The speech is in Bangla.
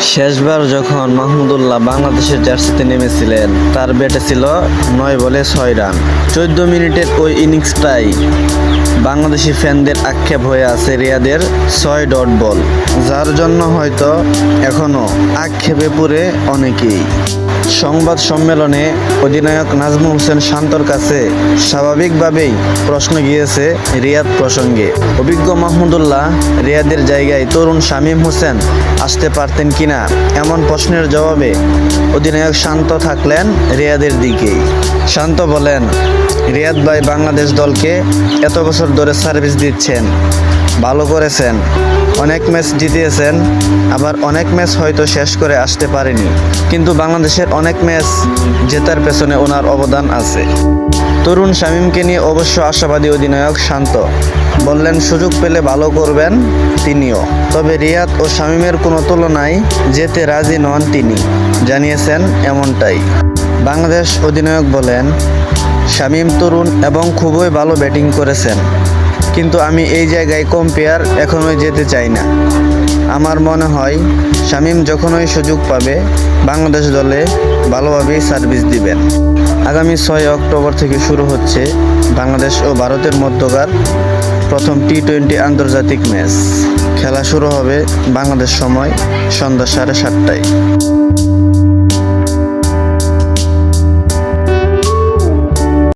শেষবার যখন মাহমুদুল্লাহ বাংলাদেশের জার্সিতে নেমেছিলেন, তার ব্যাটে ছিল নয় বলে ছয় রান। চোদ্দ মিনিটের ওই ইনিংসটাই বাংলাদেশি ফ্যানদের আক্ষেপ হয়ে আছে রিয়াদের ছয় ডট বল, যার জন্য হয়তো এখনও আক্ষেপে পুরে অনেকেই। সংবাদ সম্মেলনে অধিনায়ক নাজমুল হোসেন শান্তর কাছে স্বাভাবিকভাবেই প্রশ্ন গিয়েছে রিয়াদ প্রসঙ্গে। অভিজ্ঞ মাহমুদুল্লাহ, রিয়াদের জায়গায় তরুণ শামীম হোসেন আসতে পারতেন কিনা এমন প্রশ্নের জবাবে অধিনায়ক শান্ত থাকলেন রিয়াদের দিকেই। শান্ত বলেন রিয়াদ ভাই বাংলাদেশ দলকে এত বছর ধরে সার্ভিস দিচ্ছেন, ভালো করেছেন, অনেক ম্যাচ জিতিয়েছেন, আবার অনেক ম্যাচ হয়তো শেষ করে আসতে পারেনি, কিন্তু বাংলাদেশের অনেক ম্যাচ জেতার পেছনে ওনার অবদান আছে। তরুণ শামীমকে নিয়ে অবশ্য আশাবাদী অধিনায়ক শান্ত, বললেন, সুযোগ পেলে ভালো করবেন তিনিও। তবে রিয়াদ ও শামীমের কোনো তুলনায় যেতে রাজি নন তিনি, জানিয়েছেন এমনটাই। বাংলাদেশ অধিনায়ক বলেন শামীম তরুণ এবং খুবই ভালো ব্যাটিং করেছেন। কিন্তু আমি এই জায়গায় কম্পেয়ার এখনোই যেতে চাই না। আমার মনে হয় শামীম যখনই সুযোগ পাবে, বাংলাদেশ দলে ভালোভাবেই সার্ভিস দিবেন। আগামী ছয় অক্টোবর থেকে শুরু হচ্ছে বাংলাদেশ ও ভারতের মধ্যকার প্রথম টি টোয়েন্টি আন্তর্জাতিক ম্যাচ খেলা শুরু হবে বাংলাদেশ সময় সন্ধ্যা সাড়ে সাতটায়।